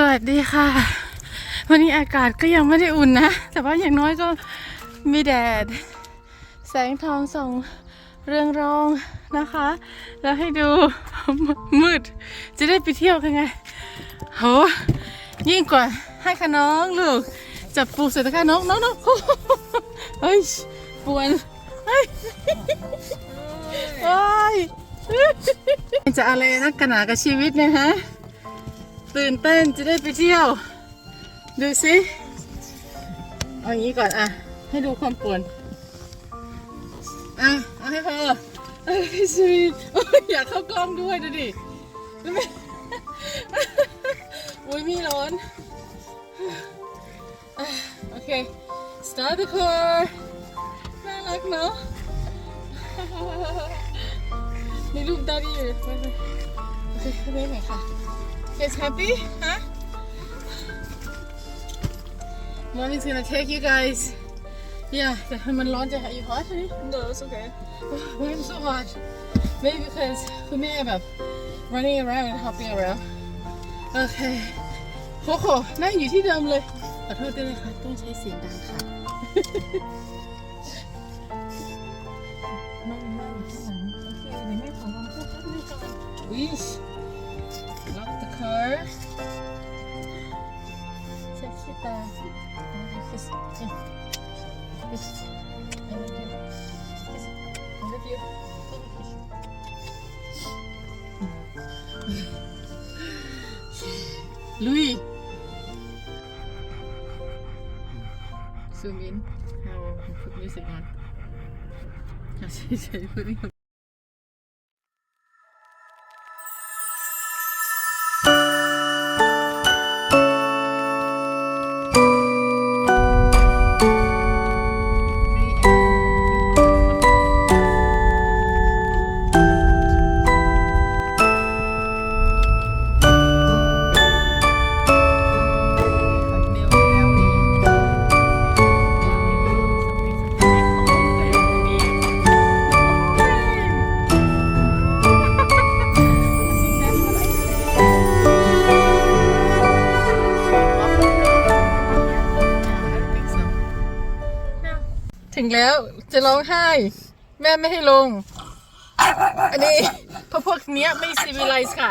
สวัสดีค่ะ วันนี้อากาศก็ยังไม่ได้อุ่นนะ แต่ว่าอย่างน้อยก็มีแดด แสงทองส่องเรืองรองนะคะ แล้วให้ดูมืด จะได้ไปเที่ยวกันไงโหยิ่งกว่าให้ขน้องลูกจับปูใส่ตะกร้าน้องน้องน้องเฮ้ยปวนเฮ้ยเฮ้ยจะอะไรนักกหนากับชีวิตเนะฮะ ตื่นเต้นจะได้ไปเที่ยว ดูสิเอาอย่างนี้ก่อนอะ ให้ดูความปวนอะเอาให้พอเอ้ยชีวิตอยอยากเข้ากล้องด้วยดูดิไม่อุ้ยมีร้อน โอเค start the car น่ารักเนาะมีรูปดาดีอยู่โอเคไปไหนค่ะ Guys happy? Huh? Mommy's gonna take you guys. Yeah, แต่มันร้อนจะ Are you hot? honey? No, it's okay. Why am so hot? Maybe because คุณแม่แบบ running around and hopping around. โอเคโคโค่นั่งอยู่ที่เดิมเลย ขอโทษด้วยนะคะต้องใช้เสียงดังค่ะ นั่งนั่งข้างหลังโอเคเดี๋ยวแม่ขอลองพูดแป๊บนึงก่อน Wish lock the car เช็ คขี้ตา kiss kiss kiss I love you kiss I love you ลุย zoom in how you put music on กถึงแล้ว จะร้องไห้ แม่ไม่ให้ลง อันนี้เพราะพวกเนี้ยไม่ซีวิไลซ์ค่ะ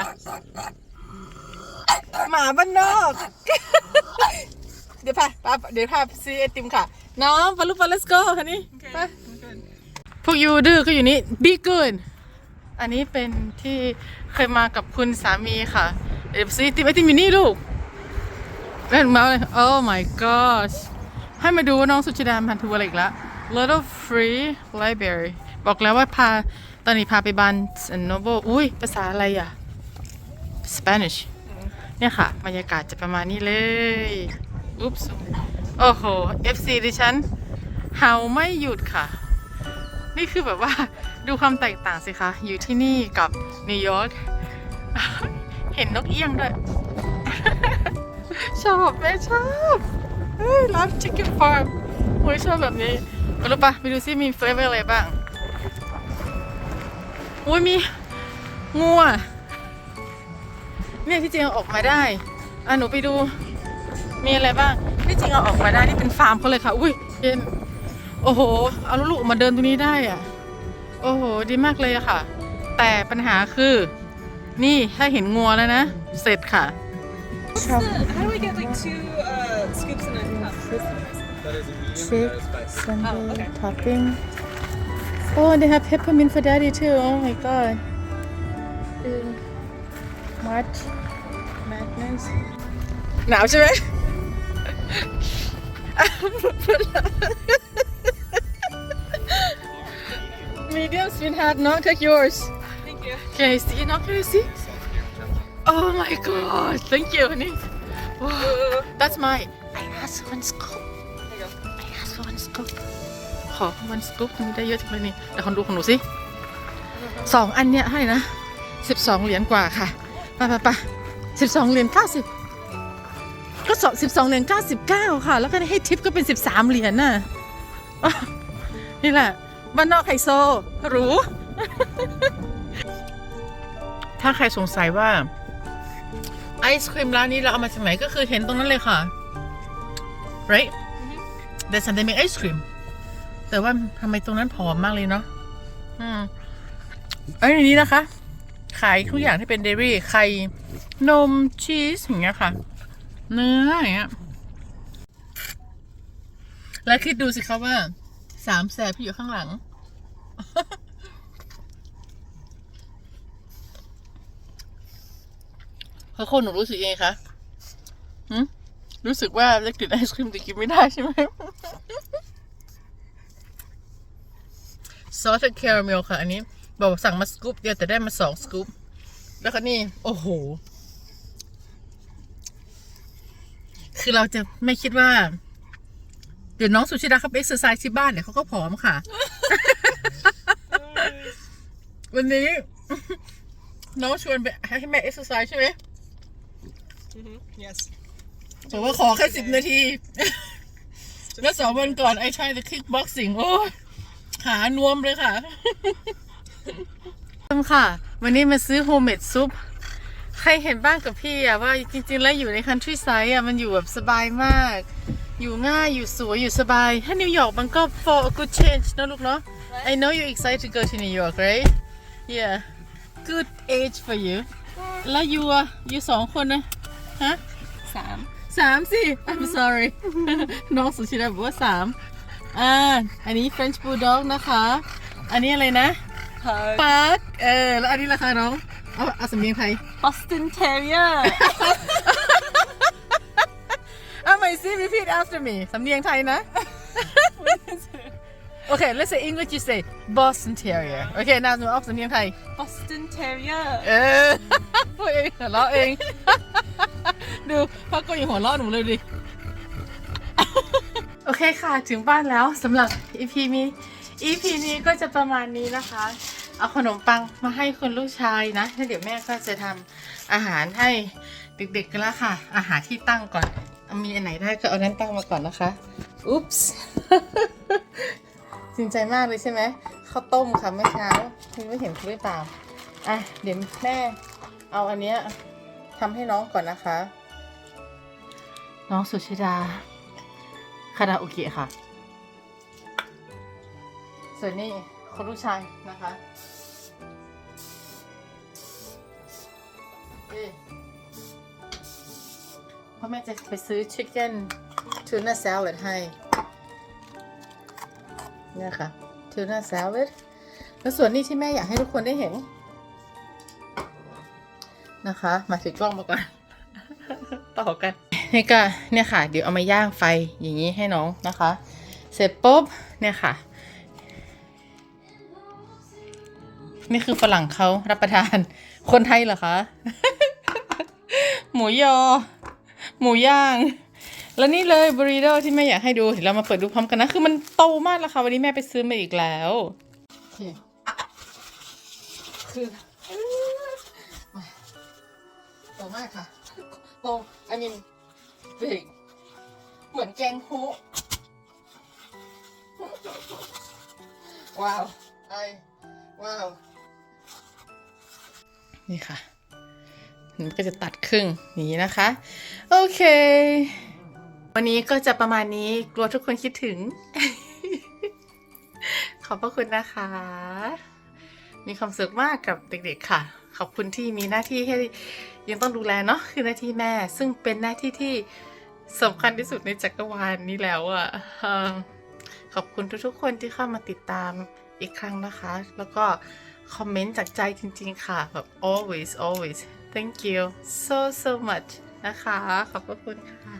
หมาบ้านนอก เดี๋ยวพาพาเดี๋ยวพาไปซื้อไอติมค่ะ น้องปาลุปา let's go ค่ะนี่ไปพวกยูดื้อก็อยู่นี่บีเกินอันนี้เป็นที่เคยมากับคุณสามีค่ะ เดี๋ยวไปซื้อไอติมไอติมอยู่นี่ลูกเล่นมาเลย oh my gosh ให้มาดูว่าน้องสุชิดาพันธุอะไรอีกแล้ว Little Free Library บอกแล้วว่าพา ตอนนี้พาไปบานนโนโบอุ้ย ภาษาอะไรอะ Spanish เนี่ยค่ะ บรรยากาศจะประมาณนี้เลย อุ๊ปส์โอ้โห FC ดิฉันเห่าไม่หยุดค่ะ นี่คือแบบว่าดูความแตกต่างสิคะ อยู่ที่นี่กับนิวยอร์ก เห็นนกเอี้ยงด้วย ชอบแม่ชอบ เฮ้ยร้านชิคเก้นฟาร์มโอ้ยชอบแบบนี้ รู้ปะไปดูซิมีเฟเวอร์อะไรบ้างโอ้ยมีงัวเนี่ยที่จริงเอาออกมาได้อะหนูไปดู มีอะไรบ้างที่จริงเอาออกมาได้นี่เป็นฟาร์มเขาเลยค่ะ อุ้ยเย็นโอ้โห เอาลูกๆออกมาเดินตรงนี้ได้อะ โอ้โห ดีมากเลยอะค่ะ แต่ปัญหาคือ นี่ถ้าเห็นงัวแล้วนะ เสร็จค่ะ How do I get like two uh, scoops in a cup? chick Sunday oh, okay. topping. Oh, and they have peppermint for daddy too. Oh my god. Ew. March Madness. Now, ze weg. Medium spin hat, no, take yours. Thank you. Can you now, Not can you see? Oh my god, thank you, honey. Whoa. Uh. That's my. I asked someone's asked for one scoop. ขอ one scoop นี่ได้เยอะจังเลยนี่แต่คนดูของหนูสิสองอันเนี้ยให้นะสิบสองเหรียญกว่าค่ะไปไปไปสิบสองเหรียญเก้าสิบก็สองสิบสองเหรียญเก้าสิบเก้าค่ะ แล้วก็ให้ทิปก็เป็นสิบสามเหรียญน่ะนี่แหละบ้านนอกไฮโซหรูถ้าใครสงสัยว่า ไอศครีมร้านนี้เราเอามาจากไหนก็คือเห็นตรงนั้นเลยค่ะ right That's how they make ice cream แต่ว่าทำไมตรงนั้นผอมมากเลยเนาะอืมอันนี้นะคะ ขายทุกอย่างที่เป็นเดลี่ไข่นมชีสอย่างเงี้ยค่ะ เนื้ออย่างเงี้ยแล้วคิดดูสิคะว่าสามแสบที่อยู่ข้างหลังพระคนหนูรู้สึกยังไงคะหืม รู้สึกว่าจะกินไอศครีมแต่กินไม่ได้ใช่ไหมซอสคาราเมลค่ะ อันนี้ บอกว่าสั่งมาสกู๊ปเดียวแต่ได้มาสองสกู๊ปแล้วก็นี่ โอ้โห คือเราจะไม่คิดว่า เดี๋ยวน้องสุชิดาเขาไปเอ็กซ์ไซส์ที่บ้านเนี่ยเขาก็ผอมค่ะ วันนี้ น้องชวนไปให้แม่เอ็กซ์ไซส์ใช่ไหม Mm-hmm. Yes. บอกว่าขอแค่สิบนาที แล้วสองวันก่อนไอ้ชาย the kickboxing โอ้ยขานวมเลยค่ะค่ะ วันนี้มาซื้อโฮมเมดซุป ใครเห็นบ้างกับพี่อะว่าจริง ๆ แล้วอยู่ในคันทรีไซด์อะมันอยู่แบบสบายมาก อยู่ง่ายอยู่สวย อยู่สบาย ถ้านิวยอร์กมันก็ for a good change นะลูกเนาะ I know you're excited to go to New York right yeah good age for you แล้วยูอะยูสองคนนะฮะ Sam. สามสิ I'm sorry น้องสุชิดาบอกว่าสามอ่า อันนี้ French Bulldog นะคะ อันนี้อะไรนะ Pug. ปาร์คเออ แล้วอันนี้ราคาน้อง เอาเอาสำเนียงไทย Boston Terrier. เอาใหม่สิ repeat after me สำเนียงไทยนะ โอเค let's say English you say Boston Terrier โอเคนาหนูออกสำเนียงไทย Boston Terrier. เออพูดเองหัวเราะเอง ดูพักก็ยังหัวเราะหนูเลยดิ โอเคค่ะ ถึงบ้านแล้วสำหรับ EP นี้ EP นี้ก็จะประมาณนี้นะคะ เอาขนมปังมาให้คุณลูกชายนะแล้วเดี๋ยวแม่ก็จะทำอาหารให้เด็กๆกันแล้วค่ะ อาหารที่ตั้งก่อนเอามีอันไหนได้ก็เอานั้นตั้งมาก่อนนะคะ อุ๊ปส์จริงใจมากเลยใช่ไหมข้าวต้มค่ะเมื่อเช้าคุณไม่เห็นหรือเปล่า อะ เดี๋ยวแม่เอาอันเนี้ยทำให้น้องก่อนนะคะ น้องสุชิดาคาราโอเกะค่ะ ส่วนนี้คนลูกชายนะคะ เอ๊พ่อแม่จะไปซื้อชิคเก้นทูน่า s ซ l ลัดให้เนี่ยค่ะทูน่า s ซ l ลัดแล้วส่วนนี้ที่แม่อยากให้ทุกคนได้เห็น นะคะ มาถือกล้องมาก่อน ต่อกัน นี่ก็เนี่ยค่ะ เดี๋ยวเอามาย่างไฟอย่างนี้ให้น้องนะคะ เสร็จปุ๊บเนี่ยค่ะ นี่คือฝรั่งเขารับประทานคนไทยเหรอคะ หมูยอ หมูย่าง แล้วนี่เลยบริโดที่แม่อยากให้ดูเดี๋ยวเรามาเปิดดูพร้อมกันนะ คือมันโตมากแล้วค่ะ วันนี้แม่ไปซื้อมาอีกแล้วโอเคคือโตมากค่ะโต I mean big เหมือนแกงโฮะว้าวไอว้าว นี่ค่ะ มันก็จะตัดครึ่งอย่างนี้นะคะ โอเค วันนี้ก็จะประมาณนี้กลัวทุกคนคิดถึง ขอบพระคุณนะคะ มีความสุขมากกับเด็กๆค่ะ ขอบคุณที่มีหน้าที่ให้ยังต้องดูแลเนาะคือหน้าที่แม่ ซึ่งเป็นหน้าที่ที่ สำคัญที่สุดในจักรวาลนี้แล้วอะ่ะขอบคุณทุกๆ คนที่เข้ามาติดตามอีกครั้งนะคะ แล้วก็คอมเมนต์จากใจจริง ๆ ค่ะแบบ always always thank you so so much นะคะ ขอบพระคุณค่ะ